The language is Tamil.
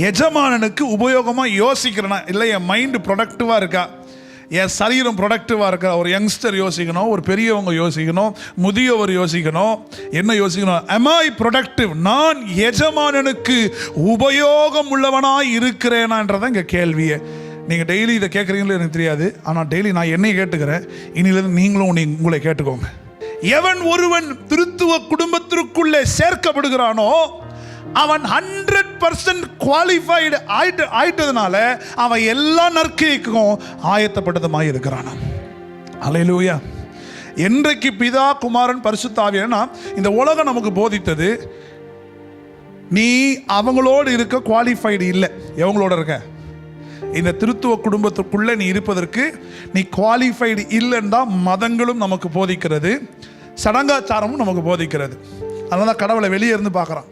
எஜமானனுக்கு உபயோகமாக யோசிக்கிறேனா? இல்லை என் மைண்டு ப்ரொடக்டிவாக இருக்கா? என் சரீரம் ப்ரொடக்டிவாக இருக்கா? ஒரு யங்ஸ்டர் யோசிக்கணும் ஒரு பெரியவங்க யோசிக்கணும் முதியவர் யோசிக்கணும். என்ன யோசிக்கணும்? எம் ஐ ப்ரொடக்டிவ் நான் எஜமானனுக்கு உபயோகம் உள்ளவனாக இருக்கிறேனான்றதான் இங்கே கேள்வியே. நீங்கள் டெய்லி இதை கேட்குறீங்களோ எனக்கு தெரியாது. ஆனால் டெய்லி நான் என்னை கேட்டுக்கிறேன். இனியிலிருந்து நீங்களும் நீ உங்களை கேட்டுக்கோங்க. எவன் ஒருவன் திருத்துவ குடும்பத்திற்குள்ளே சேர்க்கப்படுகிறானோ அவன் ஹண்ட்ரட் பர்சன்ட் குவாலிஃபைடு ஆயிட்டு ஆயிட்டதுனால அவன் எல்லா நற்கைக்கும் ஆயத்தப்பட்டதுமாய் இருக்கிறான் அலையிலூயா என்றைக்கு பிதா குமாரன் பரிசுத்தாவியனா இந்த உலகம் நமக்கு போதித்தது நீ அவங்களோடு இருக்க குவாலிஃபைடு இல்லை. எவங்களோட இருக்க? இந்த திருத்துவ குடும்பத்துக்குள்ளே நீ இருப்பதற்கு நீ குவாலிஃபைடு இல்லைன்னு தான் மதங்களும் நமக்கு போதிக்கிறது சடங்காச்சாரமும் நமக்கு போதிக்கிறது. அதனால் தான் கடவுளை வெளியே இருந்து பார்க்குறான்.